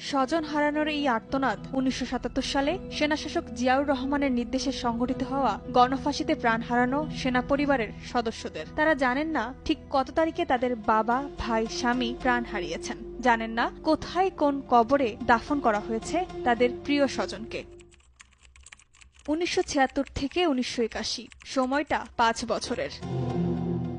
স্বজন হারানোর এই আর্তনাদ উনিশশো সাতাত্তর সালে সেনাশাসক জিয়াউর রহমানের নির্দেশে সংঘটিত হওয়া গণফাঁসিতে প্রাণ হারানো সেনা পরিবারের সদস্যদের। তারা জানেন না ঠিক কত তারিখে তাদের বাবা, ভাই, স্বামী প্রাণ হারিয়েছেন। জানেন না কোথায় কোন কবরে দাফন করা হয়েছে তাদের প্রিয় স্বজনকে। উনিশশো ছিয়াত্তর থেকে উনিশশো একাশি সময়টা পাঁচ বছরের।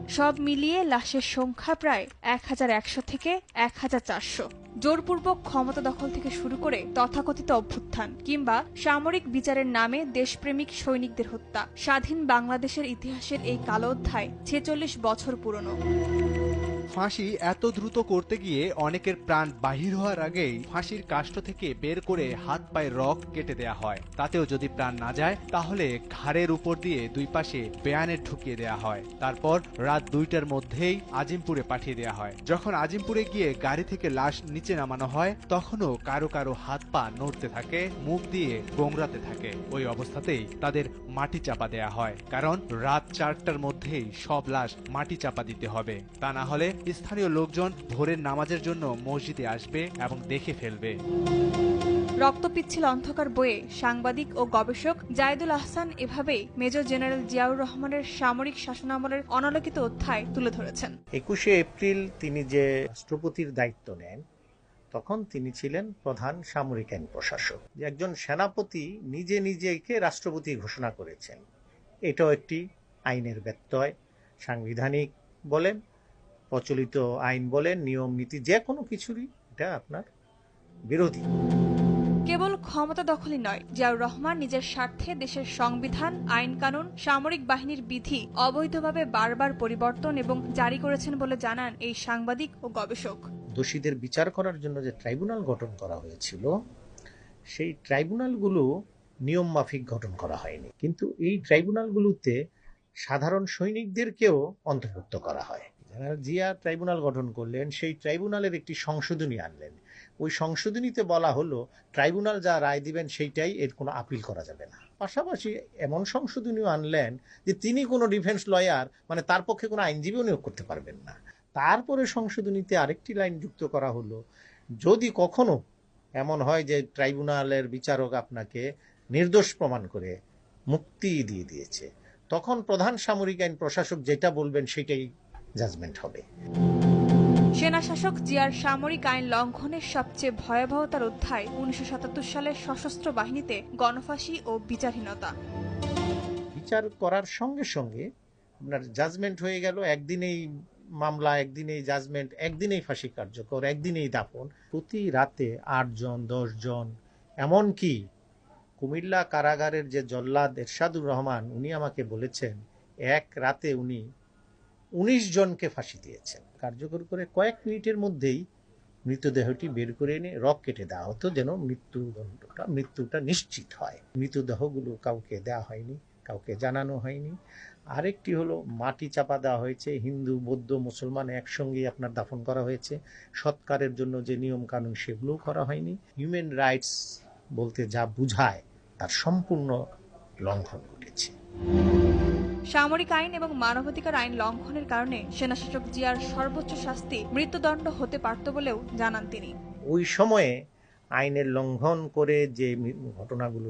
সব মিলিয়ে লাশের সংখ্যা প্রায় এক হাজার একশো থেকে এক হাজার চারশো। জোরপূর্বক ক্ষমতা দখল থেকে শুরু করে তথাকথিত অভ্যুত্থান কিংবা সামরিক বিচারের নামে দেশপ্রেমিক সৈনিকদের হত্যা। স্বাধীন বাংলাদেশের ইতিহাসের এই কালো অধ্যায় ছেচল্লিশ বছর পুরনো। ফাঁসি এত দ্রুত করতে গিয়ে অনেকের প্রাণ বাহির হওয়ার আগেই ফাঁসির কাষ্ঠ থেকে বের করে হাত পায়ে রক কেটে দেয়া হয়। তাতেও যদি প্রাণ না যায়, তাহলে ঘাড়ের উপর দিয়ে দুই পাশে বেয়ানে ঢুকিয়ে দেয়া হয়। তারপর রাত দুইটার মধ্যেই আজিমপুরে পাঠিয়ে দেয়া হয়। যখন আজিমপুরে গিয়ে গাড়ি থেকে লাশ নিচে নামানো হয়, তখনও কারও কারও হাত পা নড়তে থাকে, মুখ দিয়ে গোংরাতে থাকে। ওই অবস্থাতেই তাদের মাটি চাপা দেয়া হয়। কারণ রাত চারটার মধ্যেই সব লাশ মাটি চাপা দিতে হবে। তা না হলে স্থানীয় লোকজন ভোরের নামাজের জন্য মসজিদে আসবে এবং দেখে ফেলবে। রক্ত পিচ্ছিল অন্ধকার বয়ে সাংবাদিক ও গবেষক জায়দুল আহসান এভাবেই মেজর জেনারেল জিয়াউর রহমানের সামরিক শাসনামলের অনালোকিত অধ্যায় তুলে ধরেছেন। একুশে এপ্রিল তিনি যে রাষ্ট্রপতির দায়িত্ব নেন তখন তিনি ছিলেন প্রধান সামরিক আইন প্রশাসক। যে একজন সেনাপতি নিজে নিজেকে রাষ্ট্রপতি ঘোষণা করেছেন। এটাও একটি আইনের ব্যত্যয়। সাংবিধানিক বলেন প্রচলিত আইন বলেন নিয়ম নীতি যে কোনো কিছুরই এটা আপনার বিরোধী। কেবল ক্ষমতা দখলই নয় জিয়াউর রহমান নিজের স্বার্থে দেশের সংবিধান আইন কানুন সামরিক বাহিনীর বিধি অবৈধভাবে বারবার পরিবর্তন এবং জারি করেছেন বলে জানান এই সাংবাদিক ও গবেষক। দোষীদের বিচার করার জন্য যে ট্রাইব্যুনাল গঠন করা হয়েছিল সেই ট্রাইব্যুনালগুলো নিয়ম মাফিক গঠন করা হয়নি। কিন্তু এই ট্রাইব্যুনালগুলোতে সাধারণ সৈনিকদেরকেও অন্তর্ভুক্ত করা হয়। জিয়া ট্রাইব্যুনাল গঠন করলেন, সেই ট্রাইব্যুনালের একটি সংশোধনী আনলেন। ওই সংশোধনীতে বলা হলো, ট্রাইব্যুনাল যা রায় দিবেন সেইটাই এর কোনো আপিল করা যাবে না। পাশাপাশি এমন সংশোধনীও আনলেন যে তিনি কোনো ডিফেন্স লয়ার মানে তার পক্ষে কোনো আইনজীবীও নিয়োগ করতে পারবেন না। তারপরে সংশোধনীতে আরেকটি লাইন যুক্ত করা হলো, যদি কখনো এমন হয় যে ট্রাইব্যুনালের বিচারক আপনাকে নির্দোষ প্রমাণ করে মুক্তি দিয়ে দিয়েছে, তখন প্রধান সামরিক আইন প্রশাসক যেটা বলবেন সেটাই জাজমেন্ট হবে। সেনা শাসক জিয়ার সামরিক আইন লঙ্ঘনের সবচেয়ে ভয়াবহতার অধ্যায় উনিশশো সালের সশস্ত্র বাহিনীতে গণফাঁসি ও বিচারহীনতা। বিচার করার সঙ্গে সঙ্গে আপনার জাজমেন্ট হয়ে গেল একদিনেই মামলা একদিনেই জাজমেন্ট একদিনেই ফাঁসি কার্যকর একদিনেই দাপন প্রতি রাতে আটজন জন এমনকি কুমিল্লা কারাগারের যে জল্লাদ এরশাদুর রহমান উনি আমাকে বলেছেন এক রাতে উনি উনিশ জনকে ফাঁসি দিয়েছেন। কার্যকর করে কয়েক মিনিটের মধ্যেই মৃতদেহটি বের করে এনে রক কেটে দেওয়া হতো যেন মৃত্যুদণ্ডটা, মৃত্যুটা নিশ্চিত হয়। মৃতদেহগুলো কাউকে দেওয়া হয়নি, কাউকে জানানো হয়নি। আরেকটি হলো, মাটি চাপা দেওয়া হয়েছে। হিন্দু, বৌদ্ধ, মুসলমান একসঙ্গে আপনার দাফন করা হয়েছে। সৎকারের জন্য যে নিয়ম কানুন সেগুলোও করা হয়নি। হিউম্যান রাইটস বলতে যা বুঝায়, তার সম্পূর্ণ লঙ্ঘন ঘটেছে। সামরিক আইন এবং মানবাধিকার আইন লঙ্ঘনের কারণে সেনাশাসক জিয়ার সর্বোচ্চ শাস্তি মৃত্যুদণ্ড হতে পারত বলেও জানান তিনি। ওই সময়ে আইনের লঙ্ঘন করে যে ঘটনাগুলো